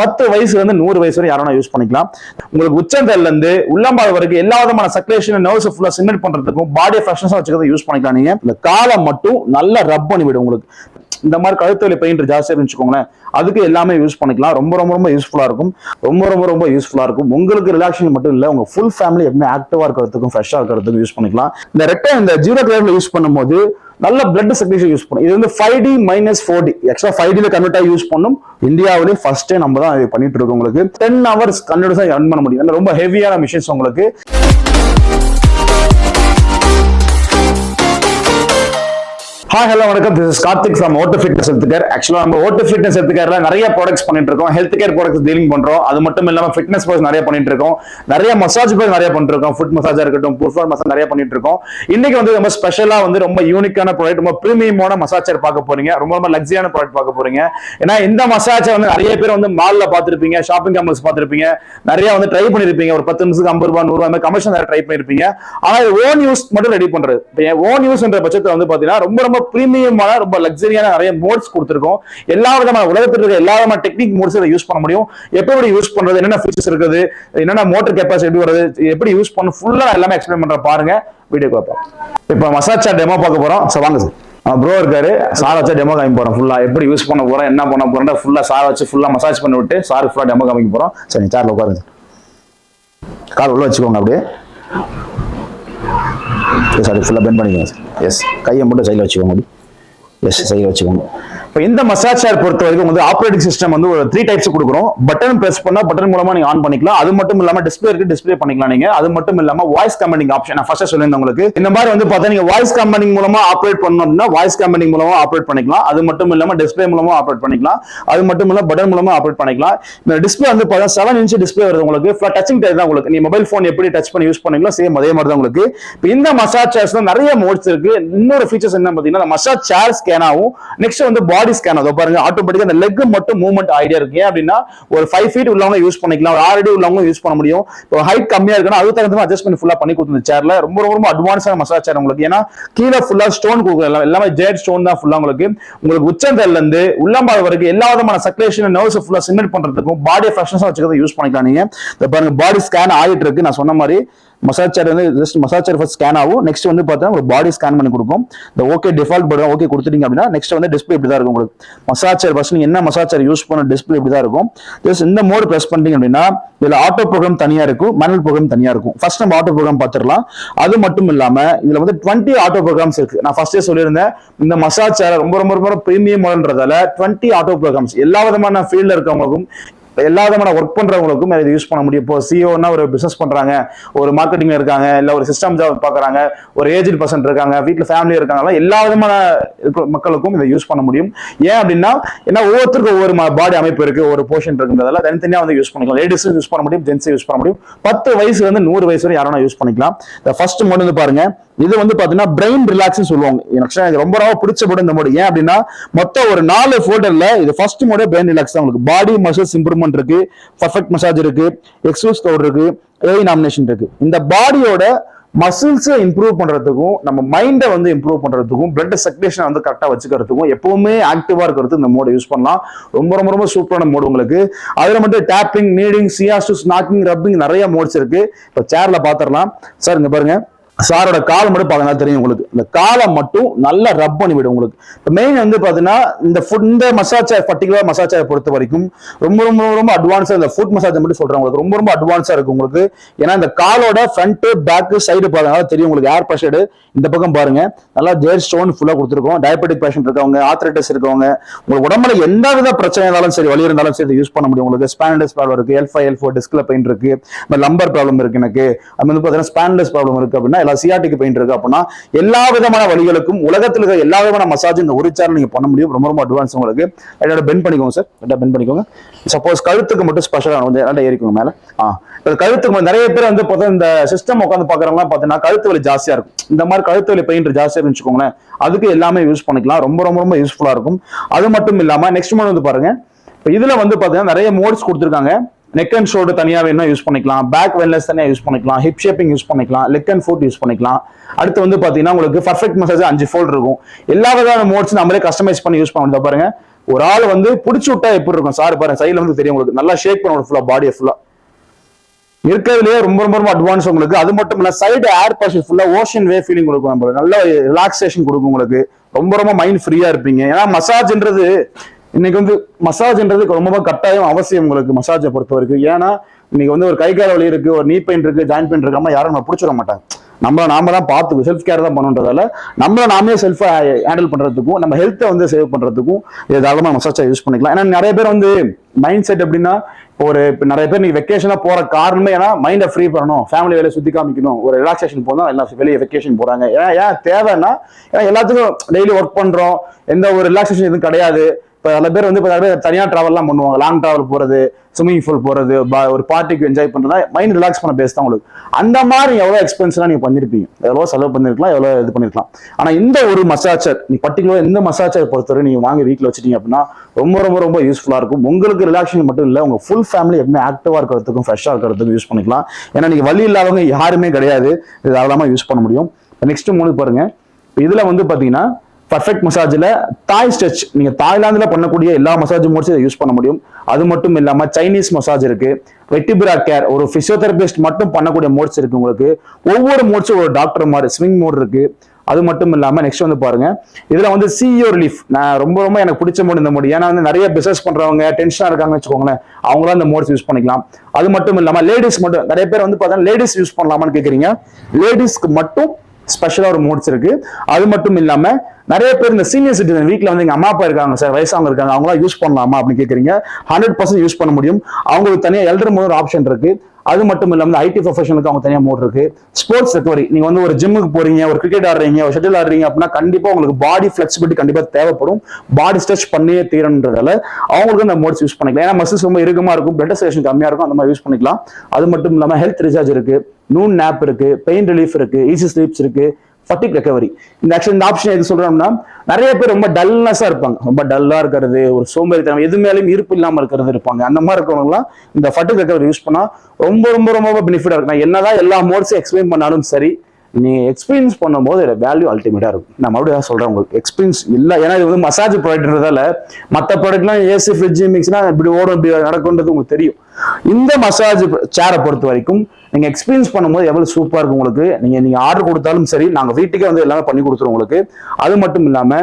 பத்து வயசுல இருந்து நூறு வயசு வரை யாரும் யூஸ் பண்ணிக்கலாம். உங்களுக்கு உச்சந்தல்ல இருந்து உள்ளம்பால் வரைக்கும் எல்லா விதமான சர்க்குலேஷன் நர்வ்ஸ் ஃபுல்லா சிமெண்ட் பண்றதுக்கும் பாடி ஃப்ரெஷ்னஸா வச்சுக்கிறது யூஸ் பண்ணிக்கலாம் நீங்க. இந்த காலை மட்டும் நல்லா ரப் பண்ணி விடும் உங்களுக்கு. இந்த மாதிரி கழுத்து வலி பெயிண்ட் ஜாஸ்தியாக இருந்துச்சுக்கோங்களேன் அதுக்கு எல்லாமே யூஸ் பண்ணிக்கலாம். ரொம்ப ரொம்ப ரொம்ப யூஸ்ஃபுல்லா இருக்கும். ரொம்ப ரொம்ப ரொம்ப யூஸ்ஃபுல்லா இருக்கும். உங்களுக்கு ரிலாக்ஸேஷன் மட்டும் இல்லை உங்க ஃபுல் ஃபேமிலி எப்பவுமே ஆக்டிவாக இருக்கிறதுக்கும் ஃப்ரெஷ்ஷாக இருக்கிறதுக்கும் யூஸ் பண்ணிக்கலாம். இந்த ரெட்டை இந்த ஜீரோ கிளேவில் யூஸ் பண்ணும்போது நல்ல பிளட் சர்க்குலேஷன் யூஸ் பண்ணும். இது வந்து five D minus four D extra five டியில் கன்வெர்ட்டாக யூஸ் பண்ணும். இந்தியாவிலே ஃபர்ஸ்டே நம்ம தான் இது பண்ணிட்டு இருக்கோம் உங்களுக்கு. டென் ஹவர்ஸ் கண்டினியூஸாக ரன் பண்ண முடியும். ரொம்ப ஹெவியான மிஷின்ஸ் உங்களுக்கு. ஹாய் ஹலோ வணக்கம். This is Karthik from Otto fitness health care ஆக்சுவலாக நம்ம ஓட்டோ ஃபிட்னஸ் ஹெல்த் கேர்ல நிறைய ப்ராடக்ட்ஸ் பண்ணிட்டு இருக்கோம். ஹெல்த் கேர் ப்ராடக்ட்ஸ் டீலிங் பண்றோம். அது மட்டும் இல்லாமல் ஃபிட்னஸ் பர்ஸ் நிறைய பண்ணிட்டு இருக்கோம். நிறைய மசாஜ் பேர் நிறைய பண்ணிட்டு இருக்கோம். ஃபுட் மசாஜா இருக்கட்டும் புர்ஃபார் மசாஜ் நிறைய பண்ணிட்டு இருக்கோம். இன்னைக்கு வந்து ரொம்ப ஸ்பெஷலாக வந்து ரொம்ப யூனிக்கான ப்ராடக்ட் ரொம்ப ப்ரீமியமான மசாஜர் பார்க்க போறீங்க. ரொம்ப ரொம்ப லக்ஸியான ப்ராடக்ட் பார்க்க போறீங்க. ஏன்னா இந்த மசாஜை வந்து நிறைய பேர் வந்து மாலில் பார்த்துருப்பீங்க ஷாப்பிங் காம்ப்ளெக்ஸ் பார்த்துருப்பீங்க. நிறைய வந்து ட்ரை பண்ணிருப்பீங்க. ஒரு பத்து நிமிஷத்துக்கு ஐம்பது ரூபா நூறுபா ரூபாய் கமிஷன் நிறைய ட்ரை பண்ணிருப்பீங்க. ஆனால் ஓன் யூஸ் மட்டும் ரெடி பண்றது. இப்போ ஓன் யூஸ்ன்ற பட்சத்தில் வந்து பாத்தீங்கன்னா ரொம்ப ரொம்ப ப்ரீமியமான ரொம்ப லக்ஸரியான நிறைய மோட்ஸ் கொடுத்துருக்கோம். எல்லா விதமான உலகத்தில் இருக்க எல்லா விதமான டெக்னிக் மோட்ஸ் இதை யூஸ் பண்ண முடியும். எப்படி யூஸ் பண்றது என்னென்ன ஃபீச்சர்ஸ் இருக்குது என்னென்ன மோட்டர் கெப்பாசிட்டி எப்படி வருது எப்படி யூஸ் பண்ண ஃபுல்லா எல்லாமே எக்ஸ்பிளைன் பண்ற பாருங்க வீடியோ பார்ப்போம் இப்போ மசாஜ் டெமோ பார்க்க போறோம். சார் வாங்க சார் ப்ரோ இருக்காரு. சார் வச்சா டெமோ காமிக்க போறோம். ஃபுல்லா எப்படி யூஸ் பண்ண போறோம் என்ன பண்ண போறோம் ஃபுல்லா சார் வச்சு ஃபுல்லா மசாஜ் பண்ணி விட்டு சாருக்கு ஃபுல்லா டெமோ காமிக்க போறோம். சரி சார் உட்காருங்க கால் உள்ள வச்சுக்கோங்க அப்படியே. சார் ஃபுல்லாக பெண்ட் பண்ணிக்கோங்க. சார் எஸ் கையை மட்டும் சைடில் வச்சுக்கோங்க எஸ் சைடில் வச்சுக்கோங்க. இப்போ இந்த மசாஜ் சேர் பொறுத்த வரைக்கும் வந்து ஆப்ரேட்டிங் சிஸ்டம் வந்து ஒரு த்ரீ டைப்ஸ் கொடுக்குறோம். பட்டன் ப்ரெஸ் பண்ணா பட்டன் மூலமா நீங்க ஆன் பண்ணிக்கலாம். அது மட்டும் இல்லாம டிஸ்பிளே இருக்கு டிஸ்பிளே பண்ணிக்கலாம் நீங்க. அது மட்டும் இல்லாம வாய்ஸ் கமெண்டிங் ஆப்ஷன் நான் ஃபர்ஸ்ட் சொல்லியிருந்தேன் உங்களுக்கு. இந்த மாதிரி வந்து பார்த்தா நீங்க வாய்ஸ் கமெண்டிங் மூலமா ஆப்ரேட் பண்ணணும் அப்படின்னா வாய்ஸ் கமெண்டிங் மூலமா ஆப்ரேட் பண்ணிக்கலாம். அது மட்டும் இல்லாம டிஸ்பிளே மூலமா ஆப்ரேட் பண்ணிக்கலாம். அது மட்டும் இல்லாம பட்டன் மூலமா ஆப்ரேட் பண்ணிக்கலாம். இந்த டிஸ்பிளே வந்து பார்த்தா செவன் இன்ச் டிஸ்பிளே வருது உங்களுக்கு. ஃபுல்லா டச்சிங் டைப் தான் உங்களுக்கு. நீ மொபைல் ஃபோன் எப்படி டச் பண்ணி யூஸ் பண்ணீங்களோ சேம் அதே மாதிரி தான் உங்களுக்கு. இப்போ இந்த மசாஜ் சேர்ஸ்ல நிறைய மோட்ஸ் இருக்கு. இன்னொரு ஃபீச்சர்ஸ் என்ன பார்த்தீங்கன்னா மசாஜ் சேர் ஸ்கேன் ஆகும் நெக்ஸ்ட் வந்து பாடி பாடி ஸ்கேன் அதை பாருங்க ஆட்டோமேட்டிக்கா அந்த லெக் மட்டும் மூவ்மெண்ட் ஆகிட்டே இருக்கு. ஏன் அப்படின்னா ஒரு ஃபைவ் ஃபீட் உள்ளவங்க யூஸ் பண்ணிக்கலாம். ஒரு ஆல்ரெடி உள்ளவங்க யூஸ் பண்ண முடியும். இப்போ ஹைட் கம்மியா இருக்குன்னா அது தகுந்த மாதிரி அட்ஜஸ்ட்மெண்ட் ஃபுல்லா பண்ணி கொடுத்து சேர்ல ரொம்ப ரொம்ப அட்வான்ஸான மசாஜ் சேர் உங்களுக்கு. ஏன்னா கீழே ஃபுல்லா ஸ்டோன் கொடுக்குறது எல்லாமே ஜேட் ஸ்டோன் தான் ஃபுல்லா உங்களுக்கு. உங்களுக்கு உச்சந்தல்ல இருந்து உள்ளம்பால் வரைக்கும் எல்லா விதமான சர்க்குலேஷன் நர்வ்ஸ் ஃபுல்லா சிமெண்ட் பண்றதுக்கும் பாடி ஃப்ரெஷ்னஸா வச்சுக்கிறத யூஸ் பண்ணிக்கலாம் நீங்க. இந்த பாருங்க பாடி ஸ்கேன் ஆகிட்டு இருக்கு. நான் சொன்ன மாதிரி மசாஜ் வந்து ஜஸ்ட் மசாச்சர் ஃபர்ஸ்ட் ஸ்கேன் ஆகும். நெக்ஸ்ட் வந்து பார்த்தா ஒரு பாடி ஸ்கேன் பண்ணி கொடுக்கும். இந்த ஓகே டிஃபால்ட் பட்டன் ஓகே கொடுத்துட்டீங்க அப்படின்னா நெக்ஸ்ட் வந்து டிஸ்பிளே இப்படி தான் இருக்கும் உங்களுக்கு. மசாச்சர் ஃபர்ஸ்ட் நீங்கள் என்ன மசாச்சர் யூஸ் பண்ண டிஸ்பிளே இப்படி தான் இருக்கும். ஜஸ்ட் இந்த மோடு ப்ரெஸ் பண்ணிட்டீங்க அப்படின்னா இதில் ஆட்டோ ப்ரோக்ராம் தனியாக இருக்கும் மேனுவல் ப்ரோக்ராம் தனியாக இருக்கும். ஃபர்ஸ்ட் நம்ம ஆட்டோ ப்ரோக்ராம் பார்த்துடலாம். அது மட்டும் இல்லாமல் இதில் வந்து டுவெண்ட்டி ஆட்டோ ப்ரோக்ராம்ஸ் இருக்கு. நான் ஃபர்ஸ்டே சொல்லியிருந்தேன் இந்த மசாஜ் ரொம்ப ரொம்ப ரொம்ப ப்ரீமியம் மாடல்ன்றதால டுவெண்ட்டி ஆட்டோ ப்ரோக்ராம்ஸ் எல்லா விதமான ஃபீல்டில் இருக்கவங்களுக்கும் எல்லா விதமான ஒர்க் பண்றவங்களுக்கும் இதை யூஸ் பண்ண முடியும். இப்போ சிஓன்னா ஒரு பிசினஸ் பண்றாங்க ஒரு மார்க்கெட்டிங்ல இருக்காங்க இல்ல ஒரு சிஸ்டம் ஜாப் பாக்குறாங்க ஒரு ஏஜ்டு பர்சன் இருக்காங்க வீட்டுல ஃபேமிலி இருக்காங்க எல்லா விதமான மக்களுக்கும் இதை யூஸ் பண்ண முடியும். ஏன் அப்படின்னா ஏன்னா ஒவ்வொருத்தருக்கும் ஒவ்வொரு பாடி அமைப்பு இருக்கு ஒரு போர்ஷன் இருக்குன்றதால தனித்தனியா வந்து யூஸ் பண்ணிக்கலாம். லேடிஸும் யூஸ் பண்ண முடியும் ஜென்ஸும் யூஸ் பண்ண முடியும். பத்து வயசுல இருந்து நூறு வயசு வரை யாரும் யூஸ் பண்ணிக்கலாம். இந்த ஃபர்ஸ்ட் மட்டும் வந்து பாருங்க. இது வந்து பாத்தீங்கன்னா பிரெயின் ரிலாக்ஸ் சொல்லுவாங்க. எனக்கு ரொம்ப ரொம்ப பிடிச்ச மோடு இந்த மோடு ஏன் அப்படின்னா மொத்தம் ஒரு நாலு ஃபோல்டர்ல இது ஃபர்ஸ்ட் மோடே பிரெயின் ரிலாக்ஸ் தான் உங்களுக்கு. பாடி மசில்ஸ் இம்ப்ரூவ்மெண்ட் இருக்கு பர்ஃபெக்ட் மசாஜ் இருக்கு எக்ஸ்க்ளூஸ் கவுட் இருக்கு ஏஐ நாமினேஷன் இருக்கு. இந்த பாடியோட மசில்ஸை இம்ப்ரூவ் பண்றதுக்கும் நம்ம மைண்டை வந்து இம்ப்ரூவ் பண்றதுக்கும் பிளட் சர்க்குலேஷன் வந்து கரெக்டாக வச்சுக்கிறதுக்கும் எப்பவுமே ஆக்டிவா இருக்கிறது இந்த மோடை யூஸ் பண்ணலாம். ரொம்ப ரொம்ப ரொம்ப சூப்பரான மோடு உங்களுக்கு. அதுல மட்டும் tapping kneading shiatsu knocking rubbing நிறைய மோட்ஸ் இருக்கு. இப்போ சேர்ல பாத்திரலாம். சார் இங்க பாருங்க. சாரோட கால் மட்டும் பார்த்தீங்கன்னா தெரியும் உங்களுக்கு. இந்த காலை மட்டும் நல்லா ரப் பண்ணி விடும் உங்களுக்கு. இப்போ மெயின் வந்து பார்த்தீங்கன்னா இந்த ஃபுட் இந்த மசாஜ் பர்டிகுலர் மசாஜ் பொறுத்த வரைக்கும் ரொம்ப ரொம்ப ரொம்ப அட்வான்ஸாக இந்த ஃபுட் மசாஜ் மட்டும் சொல்கிறேன் உங்களுக்கு. ரொம்ப ரொம்ப அட்வான்ஸாக இருக்கும் உங்களுக்கு. ஏன்னா இந்த காலோட ஃப்ரண்ட்டு பேக்கு சைடு பார்த்தனால தெரியும் உங்களுக்கு. ஏர் ப்ரெஷர் இந்த பக்கம் பாருங்க. நல்லா ஜேர் ஸ்டோன் ஃபுல்லாக கொடுத்துருக்கோம். டயபெட்டிக் பேஷண்ட் இருக்கவங்க ஆத்ரைட்டிஸ் இருக்கவங்க உங்களுக்கு உடம்புல எந்த வித பிரச்சனை இருந்தாலும் சரி வலி இருந்தாலும் சரி யூஸ் பண்ண முடியும் உங்களுக்கு. ஸ்பானடஸ் ப்ராப்ளம் இருக்குது எல் ஃபைவ் எல் ஃபோர் டிஸ்கில் பெயின் இருக்குது லம்பர் ப்ராப்ளம் இருக்குது எனக்கு. அது வந்து பார்த்தீங்கன்னா ஸ்பானடஸ் ப்ராப்ளம் இருக்குது அப்படின்னா எல்லா சியாட்டிக் பெயின் இருக்கு அப்படின்னா எல்லா விதமான வழிகளுக்கும் உலகத்தில் இருக்கிற எல்லா விதமான மசாஜ் இந்த ஒரு சேர் நீங்க பண்ண முடியும். ரொம்ப ரொம்ப அட்வான்ஸ் உங்களுக்கு. என்னோட பென் பண்ணிக்கோங்க சார் என்னோட பென் பண்ணிக்கோங்க. சப்போஸ் கழுத்துக்கு மட்டும் ஸ்பெஷலாக வந்து நல்லா ஏறிக்கோங்க மேல. ஆ. கழுத்துக்கு நிறைய பேர் வந்து பார்த்தா இந்த சிஸ்டம் உட்காந்து பாக்குறவங்க பார்த்தீங்கன்னா கழுத்து வலி ஜாஸ்தியா இருக்கும். இந்த மாதிரி கழுத்து வலி பெயின் ஜாஸ்தியாக இருந்துச்சுக்கோங்களேன் அதுக்கு எல்லாமே யூஸ் பண்ணிக்கலாம். ரொம்ப ரொம்ப ரொம்ப யூஸ்ஃபுல்லா இருக்கும். அது மட்டும் இல்லாம நெக்ஸ்ட் மந்த் வந்து பாருங்க. இப்போ இதுல வந்து பார்த்தீங்கன்னா நிறைய மோட்ஸ் கொடுத்துருக்காங்க. நெக் அண்ட் ஷோல்டர் தனியாக வேணும் யூஸ் பண்ணிக்கலாம்? பேக் வெல்னஸ் தனியாக யூஸ் பண்ணிக்கலாம். ஹிப் ஷேப்பிங் யூஸ் பண்ணிக்கலாம். லெக் அண்ட் ஃபுட் யூஸ் பண்ணிக்கலாம். அடுத்து வந்து பார்த்தீங்கன்னா உங்களுக்கு பர்ஃபெக்ட் மசாஜ் அஞ்சு ஃபோல்ட் இருக்கும். எல்லா விதமான மோட்ஸ் நம்மளே கஸ்டமைஸ் பண்ணி யூஸ் பண்ணுறத பாருங்க. ஒரு ஆள் வந்து பிடிச்சி விட்டா எப்படி இருக்கும்? சார் பாருங்க. சைடில் வந்து தெரியும் உங்களுக்கு. நல்லா ஷேக் பண்ணணும் ஃபுல்லாக பாடியை ஃபுல்லாக இருக்கிறதுலயே ரொம்ப ரொம்ப ரொம்ப அட்வான்ஸ் உங்களுக்கு. அது மட்டும் இல்லை சைடு ஏர் பாஷன் ஃபுல்லாக ஓஷன் வே ஃபீலிங் கொடுக்கும். நம்மளுக்கு நல்ல ரிலாக்ஸேஷன் கொடுக்கும் உங்களுக்கு. ரொம்ப ரொம்ப மைண்ட் ஃப்ரீயாக இருப்பீங்க. ஏன்னா மசாஜ்ன்றது இன்னைக்கு வந்து மசாஜ்ன்றது ரொம்ப கட்டாயம் அவசியம் உங்களுக்கு மசாஜை பொறுத்த வரைக்கும். ஏன்னா இன்னைக்கு வந்து ஒரு கை கால் வலி இருக்கு ஒரு நீ பெயின் இருக்கு ஜாயின் பெயின் இருக்காம யாரும் நம்ம பிடிச்சிட மாட்டாங்க. நம்ம நாம தான் பார்த்துக்கோ செல்ஃப் கேர் தான் பண்ணுன்றதால நம்மள நாமே செல்ஃபா ஹேண்டில் பண்றதுக்கும் நம்ம ஹெல்த்தை வந்து சேவ் பண்றதுக்கும் தாராளமாக மசாஜா யூஸ் பண்ணிக்கலாம். ஏன்னா நிறைய பேர் வந்து மைண்ட் செட் எப்படின்னா ஒரு இப்போ நிறைய பேர் நீங்க வெக்கேஷனா போற காரணமே ஏன்னா மைண்டை ஃப்ரீ பண்ணணும் ஃபேமிலி வேலையை சுத்தி காமிக்கணும் ஒரு ரிலாக்ஸேஷன் போனா எல்லாம் வெளியே வெக்கேஷன் போறாங்க. ஏன்னா ஏன் தேவைன்னா ஏன்னா எல்லாத்துக்கும் டெய்லி ஒர்க் பண்றோம் எந்த ஒரு ரிலாக்ஸேஷன் எதுவும் கிடையாது. இப்போ சில பேர் வந்து இப்போ பேர் தனியாக ட்ராவல்லாம் பண்ணுவாங்க. லாங் ட்ராவல் போகிறது ஸ்விம்மிங் பூல் போகிறது ஒரு பார்ட்டிக்கு என்ஜாய் பண்ணுறதா மைண்ட் ரிலாக்ஸ் பண்ண பேஸ் தான் உங்களுக்கு. அந்த மாதிரி எவ்வளோ எக்ஸ்பென்ஸ்லாம் நீங்கள் பண்ணிருப்பீங்க. எவ்வளோ செலவு பண்ணிருக்கலாம் எவ்வளோ இது பண்ணிருக்கலாம். ஆனால் இந்த ஒரு மசாச்சர் நீ பர்டிகுலர் எந்த மசாச்சர் பொறுத்தவரை நீங்கள் வாங்கி வீட்டில் வச்சிட்டீங்க அப்படின்னா ரொம்ப ரொம்ப ரொம்ப யூஸ்ஃபுல்லாக இருக்கும். உங்களுக்கு ரிலாக்ஸேஷன் மட்டும் இல்லை உங்கள் ஃபுல் ஃபேமிலி எப்பவுமே ஆக்டிவாக இருக்கிறதுக்கும் ஃப்ரெஷ்ஷாக இருக்கிறதுக்கும் யூஸ் பண்ணிக்கலாம். ஏன்னா நீங்கள் வழி இல்லாதவங்க யாருமே கிடையாது. இது தாராளமா யூஸ் பண்ண முடியும். நெக்ஸ்ட் மூணு பாருங்கள் இதில் வந்து பார்த்தீங்கன்னா பர்ஃபெக்ட் மசாஜில் தாய் ஸ்டெச் நீங்கள் தாய்லாந்தில் பண்ணக்கூடிய எல்லா மசாஜ் மோட்ஸும் இதை யூஸ் பண்ண முடியும். அது மட்டும் இல்லாமல் சைனீஸ் மசாஜ் இருக்குது வெட்டிபிரா கேர் ஒரு ஃபிசியோதெரபிஸ்ட் மட்டும் பண்ணக்கூடிய மோட்ஸ் இருக்குது உங்களுக்கு. ஒவ்வொரு மோட்ஸும் ஒரு டாக்டர் மாதிரி ஸ்விங் மோட் இருக்குது அது மட்டும் இல்லாமல் நெக்ஸ்ட் வந்து பாருங்க. இதில் வந்து சிஇஓ ரிலீஃப் நான் ரொம்ப ரொம்ப எனக்கு பிடிச்ச மோட் இந்த மோடி ஏன்னா வந்து நிறைய பிசினஸ் பண்ணுறவங்க டென்ஷனாக இருக்காங்கன்னு வச்சுக்கோங்களேன் அவங்களாம் இந்த மோட்ஸ் யூஸ் பண்ணிக்கலாம். அது மட்டும் இல்லாமல் லேடிஸ் மட்டும் நிறைய பேர் வந்து பார்த்தா லேடிஸ் யூஸ் பண்ணலாமான்னு கேட்குறீங்க லேடிஸ்க்கு மட்டும் ஸ்பெஷலாக ஒரு மோட்ஸ் இருக்கு. அது மட்டும் இல்லாமல் நிறைய பேர் இந்த சீனியர் சிட்டிசன் வீட்டில் வந்து எங்கள் அம்மா அப்பா இருக்காங்க சார் வயசாக இருக்காங்க அவங்களாம் யூஸ் பண்ணலாமா அப்படின்னு கேட்குறீங்க ஹண்ட்ரட் பர்சன்ட் யூஸ் பண்ண முடியும். அவங்களுக்கு தனியாக எல்டர் மோட் ஆப்ஷன் இருக்கு. அது மட்டும் இல்லாமல் ஐடி ப்ரொஃபஷனுக்கு அவங்க தனியாக மோட் இருக்கு. ஸ்போர்ட்ஸ் ரெக்கவரி நீங்க வந்து ஒரு ஜிம்முக்கு போறீங்க ஒரு கிரிக்கெட் ஆடுறீங்க ஒரு ஷட்டில் ஆடுறீங்க அப்படின்னா கண்டிப்பா உங்களுக்கு பாடி ஃபிளெக்சிபிலிட்டி கண்டிப்பா தேவைப்படும். பாடி ஸ்ட்ரெச் பண்ணியே தீரன்றதால அவங்களுக்கு அந்த மோட்ஸ் யூஸ் பண்ணிக்கலாம். ஏன்னா மசில்ஸ் ரொம்ப இறுக்கமா இருக்கும் பிளட் சர்க்குலேஷன் கம்மியா இருக்கும் அந்த மாதிரி யூஸ் பண்ணிக்கலாம். அது மட்டும் இல்லாமல் ஹெல்த் ரிசார்ஜ் இருக்கு. நூன் நேப் இருக்கு பெயின் ரிலீஃப் இருக்கு ஈஸி ஸ்லீப்ஸ் இருக்கு. ஃபட்டிக் ரெக்கவரி இந்த ஆக்சுவலி இந்த ஆப்ஷன் எது சொல்றோம்னா நிறைய பேர் ரொம்ப டல்னஸா இருப்பாங்க. ரொம்ப டல்லா இருக்கிறது ஒரு சோம்பேறித்தனம் எது மேலேயும் இருப்பு இல்லாமல் இருக்கிறது இருப்பாங்க. அந்த மாதிரி இருக்கிறவங்கலாம் இந்த ஃபட்டிக் ரெக்கவரி யூஸ் பண்ணா ரொம்ப ரொம்ப ரொம்ப பெனிஃபிட்டா இருக்கும். நான் என்னதான் எல்லா மோட்ஸும் எக்ஸ்பிளைன் பண்ணாலும் சரி நீ எக்ஸ்பீரியன்ஸ் பண்ணும்போது இதோட வேல்யூ அல்டிமேட்டா இருக்கும். நான் மறுபடியும் அதான் சொல்றேன் உங்களுக்கு. எக்ஸ்பீரியன்ஸ் இல்ல. ஏன்னா இது வந்து மசாஜ் ப்ராடக்ட்ன்றதால மற்ற ப்ராடக்ட்லாம் ஏசி ஃப்ரிட்ஜ் மிக்ஸ்னா இப்படி ஓடும் இப்படி நடக்கும்ன்றது உங்களுக்கு தெரியும். இந்த மசாஜ் சேரை பொறுத்த வரைக்கும் நீங்க எக்ஸ்பீரியன்ஸ் பண்ணும்போது எவ்வளவு சூப்பராக இருக்கும் உங்களுக்கு. நீங்க நீங்க ஆர்டர் கொடுத்தாலும் சரி நாங்க வீட்டுக்கே வந்து எல்லாமே பண்ணி கொடுத்துருவோம் உங்களுக்கு. அது மட்டும் இல்லாம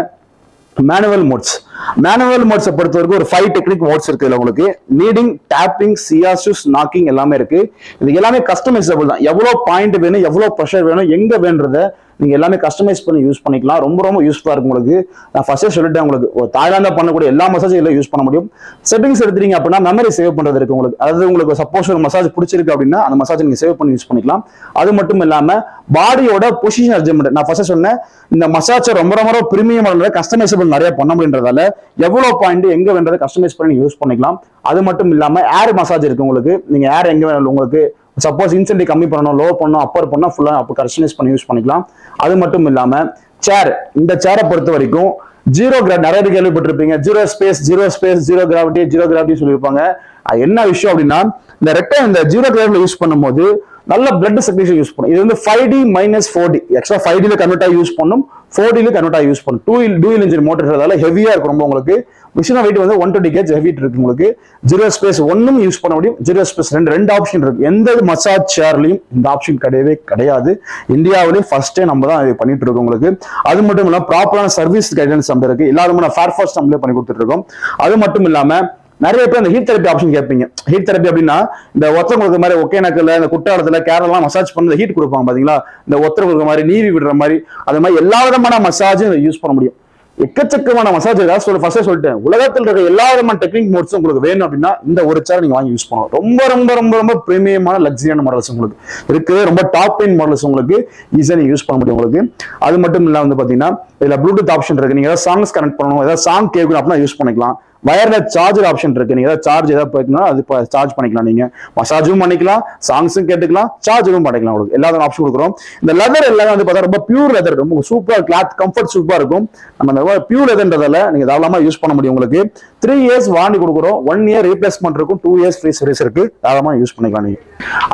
மேனுவல் மோட்ஸ் மேனுவல் மோட்ஸை பொறுத்த வரைக்கும் ஒரு ஃபைவ் டெக்னிக் மோட்ஸ் இருக்கு இதுல உங்களுக்கு. நீடிங் டேப்பிங் சியாசஸ் நாக்கிங் எல்லாமே இருக்கு. இது எல்லாமே கஸ்டமைசபிள் தான். எவ்வளவு பாயிண்ட் வேணும் எவ்வளவு ப்ரெஷர் வேணும் எங்க வேணுறத நீங்க எல்லாமே கஸ்டமைஸ் பண்ணி யூஸ் பண்ணிக்கலாம். ரொம்ப ரொம்ப யூஸ்ஃபுல்லா இருக்கும் உங்களுக்கு. நான் ஃபர்ஸ்டே சொல்லிட்டேன் உங்களுக்கு. ஒரு தாய்லாந்தா பண்ணக்கூடிய எல்லா மசாஜும் இல்லை யூஸ் பண்ண முடியும். செட்டிங்ஸ் எடுத்தீங்க அப்படின்னா மெமரி சேவ் பண்ணுறது இருக்குது உங்களுக்கு. அதாவது உங்களுக்கு சப்போஸ் ஒரு மசாஜ் பிடிச்சிருக்கு அப்படின்னா அந்த மசாஜ் நீங்க சேவ் பண்ணி யூஸ் பண்ணிக்கலாம். அது மட்டும் இல்லாம பாடியோட பொசிஷன் அட்ஜஸ்ட்மெண்ட் நான் ஃபர்ஸ்ட் சொன்னேன் இந்த மசாஜ் ரொம்ப ரொம்ப ரொம்ப பிரீமியம் கஸ்டமைசபிள் நிறைய பண்ண முடியுன்றதால எவ்வளவு பாயிண்ட் எங்க வேண்டதை கஸ்டமைஸ் பண்ணி யூஸ் பண்ணிக்கலாம். அது மட்டும் இல்லாம ஏர் மசாஜ் இருக்கு உங்களுக்கு. நீங்க ஏர் எங்க வேணாலும் உங்களுக்கு சப்போஸ் இன்சென்டிவ் கம்மி பண்ணணும் லோ பண்ணணும் அப்பர் பண்ணால் ஃபுல்லாக அப்போ கஸ்டமைஸ் பண்ணி யூஸ் பண்ணிக்கலாம். அது மட்டும் இல்லாமல் சேர் இந்த சேரை பொறுத்த வரைக்கும் ஜீரோ கிரா நிறைய பேர் கேள்விப்பட்டிருப்பீங்க. Zero space zero space zero gravity zero gravity சொல்லியிருப்பாங்க. அது என்ன விஷயம் அப்படின்னா இந்த ரெட்டை இந்த ஜீரோ கிராவிட்டில யூஸ் பண்ணும்போது நல்ல பிளட் சர்க்குலேஷன் யூஸ் பண்ணும். இது வந்து five D minus four D extra five டியில் கன்வெர்ட்டாக யூஸ் பண்ணும். ஃபோர் டீலு கன்வெர்ட்டாக யூஸ் பண்ணும் டூ டூ இன்ஜின் மோட்டர்ன்றதால ஹெவியாக இருக்கும் ரொம்ப உங்களுக்கு. மிஷினா வெயிட் வந்து ஒன் டுவெண்ட்டி கேஜ் ஹெவிட் இருக்கு உங்களுக்கு. ஜீரோ ஸ்பேஸ் ஒன்றும் யூஸ் பண்ண முடியும். ஜீரோ ஸ்பேஸ் ரெண்டு ரெண்டு ஆப்ஷன் இருக்கு. எந்த மசாஜ் சேர்லையும் இந்த ஆப்ஷன் கிடையவே கிடையாது. இந்தியாவிலே ஃபர்ஸ்டே நம்ம தான் இது பண்ணிட்டு இருக்கோம் உங்களுக்கு. அது மட்டும் இல்லாம ப்ராப்பரான சர்வீஸ் கைடன்ஸ் நம்ம இருக்கு. இல்லாத ஃபேர் ஃபாஸ்ட் நம்மளே பண்ணி கொடுத்துட்டு இருக்கோம். அது மட்டும் இல்லாமல் நிறைய பேர் இந்த ஹீட் தெரப்பி ஆப்ஷன் கேட்பீங்க. ஹீட் தெரப்பி அப்படின்னா இந்த ஒத்தரை கொடுக்குற மாதிரி ஒகேனக்கல்ல இந்த குற்றாலத்துல கேரளா மசாஜ் பண்ண ஹீட் கொடுப்பாங்க பாத்தீங்களா? இந்த ஒத்தரை கொடுக்குற மாதிரி நீவி விடுற மாதிரி அது மாதிரி எல்லா விதமான மசாஜும் யூஸ் பண்ண முடியும். எக்கச்சக்கமான மசாஜ் ஏதாவது சொல்ல ஃபர்ஸ்டே சொல்லிட்டேன். உலகத்தில் இருக்க எல்லா விதமான டெக்னிக் மோட்ஸும் உங்களுக்கு வேணும் அப்படின்னா இந்த ஒரு சேர் நீங்க வாங்கி யூஸ் பண்ணலாம். ரொம்ப ரொம்ப ரொம்ப ரொம்ப பிரீமியமான லக்ஸரியான மாடல்ஸ் உங்களுக்கு. இருக்குது ரொம்ப டாப் பெயின் மாடல்ஸ் உங்களுக்கு ஈஸியாக நீங்க யூஸ் பண்ண முடியும் உங்களுக்கு. அது மட்டும் இல்லாமல் வந்து பாத்தீங்கன்னா இதுல ப்ளூடூத் ஆப்ஷன் இருக்கு. நீங்க ஏதாவது சாங்ஸ் கனெக்ட் பண்ணணும் ஏதாவது சாங் கேட்கணும் அப்படின்னா யூஸ் பண்ணிக்கலாம். வயர்லெஸ் சார்ஜர் ஆப்ஷன் இருக்கு. நீங்க ஏதாவது சார்ஜ் ஏதாவது போய்க்கணும் அது சார்ஜ் பண்ணிக்கலாம் நீங்க. மசாஜும் பண்ணிக்கலாம் சாங்ஸும் கேட்டுக்கலாம் சார்ஜரும் பண்ணிக்கலாம் உங்களுக்கு. எல்லா ஆப்ஷன் கொடுக்குறோம். இந்த லெதர் எல்லாமே வந்து பார்த்தா ரொம்ப பியூர் லெதர் ரொம்ப சூப்பர் கிளாத் கம்ஃபர்ட் சூப்பராக இருக்கும். நம்ம அந்த பியூர் லெதர்ன்றதால நீங்க தாராளமா யூஸ் பண்ண முடியும் உங்களுக்கு. த்ரீ இயர்ஸ் வாங்கி கொடுக்குறோம். ஒன் இயர் ரீப்ளேஸ்மெண்ட் இருக்கும். டூ இயர்ஸ் ஃப்ரீ சர்வீஸ் இருக்கு. தாராளமா யூஸ் பண்ணிக்கலாம் நீங்க.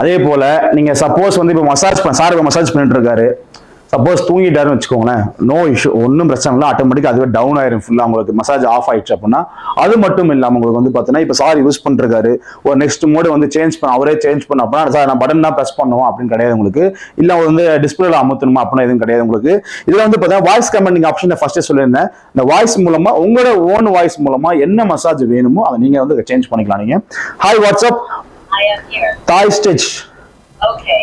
அதே போல நீங்க சப்போஸ் வந்து இப்போ மசாஜ் சார் மசாஜ் பண்ணிட்டு இருக்காரு. சப்போஸ் தூங்கிட்டாருன்னு வச்சுக்கோங்களேன் நோ இஷ்யூ ஒன்றும் பிரச்சனை இல்லை ஆட்டோமேட்டிக் அதுவே டவுன் ஆயிரும் ஃபுல்லாக உங்களுக்கு மசாஜ் ஆஃப் ஆயிடுச்சு அப்படின்னா அது மட்டும் இல்லாமல் உங்களுக்கு வந்து பார்த்தீங்கன்னா இப்போ சார் யூஸ் பண்ணிருக்காரு. ஒரு நெக்ஸ்ட் மோடு வந்து சேஞ்ச் பண்ண அவரே சேஞ்ச் பண்ண அப்படின்னா சார் நான் பட்டன் தான் ப்ரெஸ் பண்ணுவோம் அப்படின்னு கிடையாது உங்களுக்கு. இல்லை வந்து டிஸ்பிளேல அமுத்தணுமா அப்படின்னா எதுவும் கிடையாது உங்களுக்கு. இதில் வந்து பார்த்தீங்கன்னா வாய்ஸ் கமெண்டிங் ஆப்ஷன் ஃபர்ஸ்டே சொல்லியிருந்தேன். இந்த வாய்ஸ் மூலமா உங்களோட ஓன் வாய்ஸ் மூலமா என்ன மசாஜ் வேணுமோ அதை நீங்க வந்து சேஞ்ச் பண்ணிக்கலாம் நீங்க. Hi what's up. தாய் ஸ்டிச் Okay.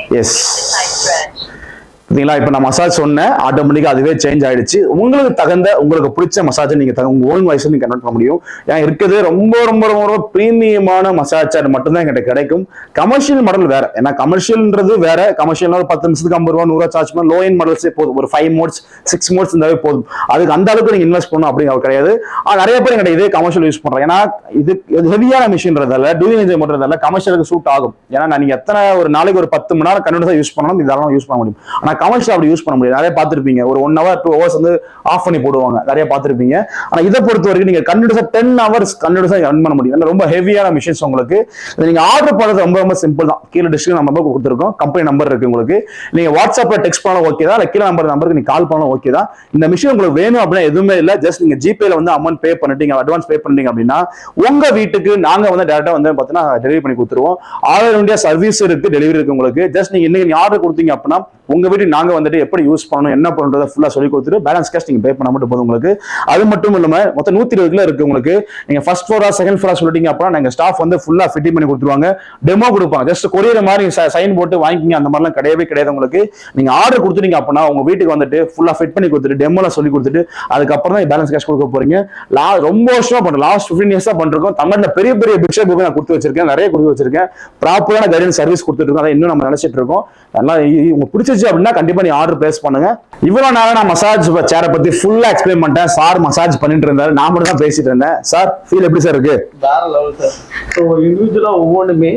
பார்த்தீங்களா இப்போ நான் மசாஜ் சொன்னேன் ஆட்டோமேட்டிக்காக அதுவே சேஞ்ச் ஆயிடுச்சு. உங்களுக்கு தகுந்த உங்களுக்கு பிடிச்ச மசாஜ் நீங்கள் தகுந்த ஓன் வாய்ஸ் நீங்கள் கன்வெர்ட் பண்ண முடியும். ஏன் இருக்கிறது ரொம்ப ரொம்ப ரொம்ப ரொம்ப ப்ரீமியமான மசாஜ் சார் மட்டும்தான் என்கிட்ட கிடைக்கும். கமர்ஷியல் மாடல் வேற. ஏன்னா கமர்ஷியல்ன்றது வேற. கமர்ஷியல்னா ஒரு பத்து நிமிஷத்துக்கு ஐம்பது ரூபா நூறுவா சார்ஜ் பண்ண லோ என் மாடல்ஸே போதும். ஒரு ஃபைவ் மோட்ஸ் சிக்ஸ் மோட்ஸ் இருந்தாவே போதும். அதுக்கு அந்த அளவுக்கு நீங்கள் இன்வெஸ்ட் பண்ணணும் அப்படிங்கிற கிடையாது. ஆனால் நிறைய பேர் என்கிட்ட இதே கமர்ஷியல் யூஸ் பண்ணுறேன் ஏன்னா இது ஹெவியான மிஷின்றதால டூயிங் என்ஜாய் பண்ணுறதால கமர்ஷியலுக்கு சூட் ஆகும். ஏன்னா நான் எத்தனை ஒரு நாளைக்கு ஒரு பத்து மணி நேரம் கண்டிப்பாக யூஸ் பண்ணணும் இதெல்லாம் யூஸ் பண்ண முடியும். ஆனால் கமர்ஷியல் அப்படி யூஸ் பண்ண முடியாது. நிறைய பார்த்துருப்பீங்க. ஒரு ஒன் ஹவர் டூ ஹவர்ஸ் வந்து ஆஃப் பண்ணி போடுவாங்க. நிறைய பார்த்துருப்பீங்க. ஆனா இதை பொறுத்த வரைக்கும் நீங்க கண்டினியூஸா டென் ஹவர்ஸ் கண்டினியூஸா ரன் பண்ண முடியும். ரொம்ப ஹெவியான மிஷின்ஸ் உங்களுக்கு. நீங்கள் நீங்க ஆர்டர் பண்ணுறது ரொம்ப ரொம்ப சிம்பிள் தான். கீழே டிஸ்கிரிப்ஷன் நம்பர் கொடுத்துருக்கோம். கம்பெனி நம்பர் இருக்கு உங்களுக்கு. நீங்க வாட்ஸ்அப்பில் டெக்ஸ்ட் பண்ணாலும் ஓகே தான். இல்லை கீழே நம்பர் நம்பருக்கு நீங்கள் கால் பண்ணாலும் ஓகே தான். இந்த மிஷின் உங்களுக்கு வேணும் அப்படின்னா எதுவுமே இல்லை. ஜஸ்ட் நீங்க ஜிபேல வந்து அமௌண்ட் பே பண்ணிட்டீங்க அட்வான்ஸ் பே பண்ணிட்டீங்க அப்படின்னா உங்க வீட்டுக்கு நாங்க வந்து டேரக்டா வந்து பாத்தீங்கன்னா டெலிவரி பண்ணி கொடுத்துருவோம். ஆல் இண்டியா சர்வீஸ் இருக்கு டெலிவரி இருக்கு உங்களுக்கு. ஜஸ்ட் நீங்க இன்னைக்கு ஆர்டர் கொடுத்தீங்க அப்படின்னா உங்க வீட்டுக்கு நாங்க வந்துட்டு எப்படி யூஸ் பண்ணணும் என்ன பண்ணுறதை ஃபுல்லா சொல்லி கொடுத்துட்டு பேலன்ஸ் கேஷ் நீங்க பே பண்ண மட்டும் போதும் உங்களுக்கு. அது மட்டும் இல்லாம மொத்தம் நூத்தி இருபது கிலோ இருக்கு உங்களுக்கு. நீங்க ஃபர்ஸ்ட் ஃப்ளோரா செகண்ட் ஃப்ளோரா சொல்லிட்டீங்க அப்புறம் நாங்க ஸ்டாஃப் வந்து ஃபுல்லா ஃபிட்டிங் பண்ணி கொடுத்துருவாங்க. டெமோ கொடுப்பாங்க. ஜஸ்ட் கொரியர் மாதிரி சைன் போட்டு வாங்கிக்கிங்க. அந்த மாதிரிலாம் கிடையவே கிடையாது உங்களுக்கு. நீங்க ஆர்டர் கொடுத்துட்டீங்க அப்படின்னா உங்க வீட்டுக்கு வந்துட்டு ஃபுல்லா ஃபிட் பண்ணி கொடுத்துட்டு டெமோலாம் சொல்லி கொடுத்துட்டு அதுக்கப்புறம் தான் பேலன்ஸ் கேஷ் கொடுக்க போறீங்க. லா ரொம்ப வருஷமா பண்றோம் லாஸ்ட் ஃபிஃப்டீன் இயர்ஸா பண்றோம். தமிழ்ல பெரிய பெரிய பிக்சர் புக்கு நான் கொடுத்து வச்சிருக்கேன். நிறைய கொடுத்து வச்சிருக்கேன். ப்ராப்பரான கைடன்ஸ் சர்வீஸ் கொடுத்துட்டு இருக்கோம். அதை இன்னும் நம்ம நினைச்சிட்டு இருக்கோம். நல்லா உங்களுக்கு பிடிச்சிச்சு அப்படின்னா கண்டிப்பா நீ ஆர்டர் பிளேஸ் பண்ணுங்க. இவ்வளவு நேரம் நான் மசாஜ் சேரை பத்தி ஃபுல்லா எக்ஸ்பிளைன் பண்ணிட்டேன். சார் மசாஜ் பண்ணிட்டு இருந்தாரு. நான் மட்டும் தான் பேசிட்டு இருந்தேன். சார் ஃபீல் எப்படி சார் இருக்கு? வேற லெவல் சார் ஸோ இண்டிவிஜுவலா ஒவ்வொன்றுமே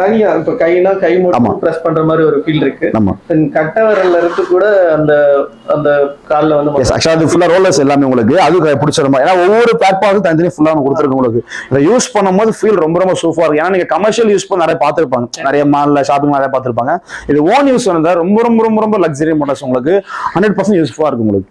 தனியா இப்ப கைனா கை. மட்டும் பிரஸ் பண்ற மாதிரி ஒரு ஃபீல் இருக்கு. கட்டை விரல்ல இருந்து கூட அந்த அந்த கால்ல வந்து ஆக்சுவலா அது ஃபுல்லா ரோலர்ஸ் எல்லாமே உங்களுக்கு. அது பிடிச்சிருமா. ஏன்னா ஒவ்வொரு பிளாட்ஃபார்மும் தனித்தனி ஃபுல்லா நம்ம கொடுத்துருக்கோம் உங்களுக்கு. இதை யூஸ் பண்ணும்போது ஃபீல் ரொம்ப ரொம்ப சூப்பரா இருக்கு ஏன்னா நீங்க கமர்ஷியல் யூஸ் பண்ண நிறைய பார்த்திருப்பாங்க. நிறைய மால்ல ஷாப்பிங் நிறைய பார்த்திருப்பாங்க. இது ஓன் யூஸ் வந்தா ரொம்ப ரொம்ப ரொம்ப ரொம்ப லக்ஸரி மாடல்ஸ் உங்களுக்கு. ஹண்ட்ரட் பர்சன்ட் யூஸ்ஃபுல்லா இருக்கு உங்களுக்கு.